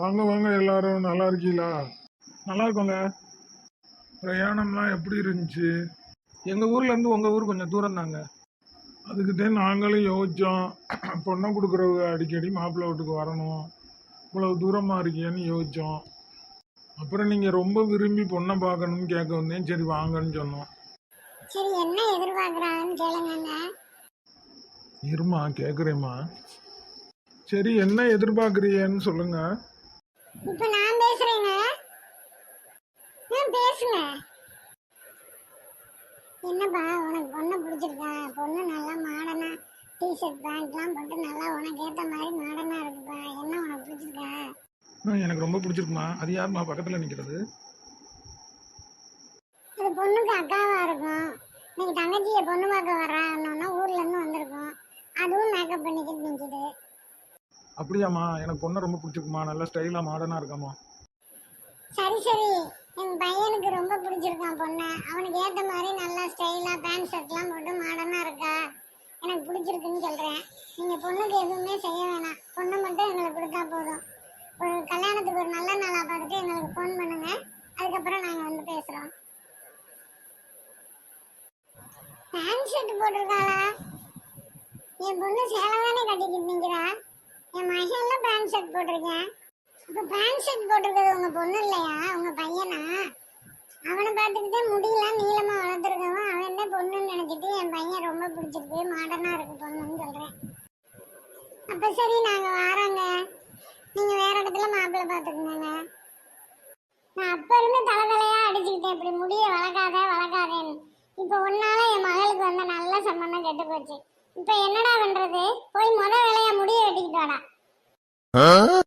வாங்க வாங்க எல்லாரும் நல்லா இருக்கீங்களா? நல்லா இருக்கோங்க. பிரயாணம்லாம் எப்படி இருந்துச்சு? எங்கள் ஊர்லேருந்து உங்கள் ஊர் கொஞ்சம் தூரம் தாங்க. அதுக்கு தான் நாங்களும் யோசித்தோம் பொண்ணை கொடுக்குறவங்க அடிக்கடி மாப்பிள்ளை வீட்டுக்கு வரணும். இவ்வளவு தூரமாக இருக்கேன்னு யோசித்தோம் அப்புறம் நீங்கள் ரொம்ப விரும்பி பொண்ணை பார்க்கணும்னு கேட்க வந்தேன். சரி வாங்கன்னு சொன்னோம். சரி என்ன எதிர்பார்க்குறாங்கன்னு கேளுங்கங்க. இருமா கேட்குறேம்மா சரி என்ன எதிர்பார்க்குறீங்கன்னு சொல்லுங்கள் இப்போ நான் பேசுறேங்க. பேசுங்க? என்னப்பா உனக்கு பொண்ணு பிடிச்சிருக்கா? பொண்ணு நல்லா மாடர்னா டிஷர்ட் பேண்ட்லாம் போட்டு நல்லா உனக்கு ஏற்ற மாதிரி மாடர்னா இருக்குப்பா. என்ன உனக்கு பிடிச்சிருக்கா? எனக்கு ரொம்ப பிடிச்சிருக்குமா? அது யாரும்மா பக்கத்தில் நிற்கிறது அது பொண்ணுக்கு அக்காவா இருக்கும். இன்னைக்கு தங்கச்சியை பொண்ணு பார்க்க வரான்னா ஊர்ல இருந்து வந்திருக்கோம். அதுவும் மேக்கப் பண்ணிக்கிட்டு நிற்கிது அப்படியாம்மா எனக்கு பொண்ணை ரொம்ப பிடிச்சிருக்குமா நல்லா ஸ்டைலாக மாடர்னாக இருக்காமா சரி சரி. என் பையனுக்கு ரொம்ப பிடிச்சிருக்கான் பொண்ணு. அவனுக்கு ஏற்ற மாதிரி நல்லா ஸ்டைலாக பேண்ட் ஷர்ட்லாம் போட்டு மாடர்னாக இருக்கா? எனக்கு பிடிச்சிருக்குன்னு சொல்கிறேன் நீங்கள் பொண்ணுக்கு எதுவுமே செய்ய வேணாம். பொண்ணை மட்டும் எங்களுக்கு கொடுத்தா போதும். ஒரு கல்யாணத்துக்கு ஒரு நல்ல நாளாக பார்த்துட்டு எங்களுக்கு ஃபோன் பண்ணுங்க. அதுக்கப்புறம் நாங்கள் வந்து பேசுகிறோம் பேண்ட் ஷர்ட் போட்டிருக்காளா? என் பொண்ணு சேலை தானே கட்டிக்கிட்டு நிற்கிறா என் மகன்லாம் பேண்ட் ஷர்ட் போட்டிருக்கேன் இப்போ பேண்ட் ஷர்ட் போட்டிருக்கிறது உங்க பொண்ணு இல்லையா? உங்க பையனா? அவனை பார்த்துக்கிட்டே முடியல நீளமா வளர்த்துருக்கவன். அவன் என்ன பொண்ணுன்னு நினைச்சிட்டு என் பையன் ரொம்ப பிடிச்சிருக்கு மாடர்னா இருக்கு பொண்ணுன்னு சொல்றேன். அப்ப சரி நாங்க வாரோங்க. நீங்க வேற இடத்துல மாப்பிள்ளை பார்த்துக்கோங்க. நான் அப்ப இருந்து தலைதலையா அடிச்சுக்கிட்டேன். இப்படி முடிய வளர்க்காத வளர்க்காதேன்னு. இப்போ ஒன்னால என் மகளுக்கு வந்த நல்ல சம்பந்தம் கெட்டு போச்சு. இப்போ என்னடா பண்றது? போய் முத வேலையா முடிய Huh?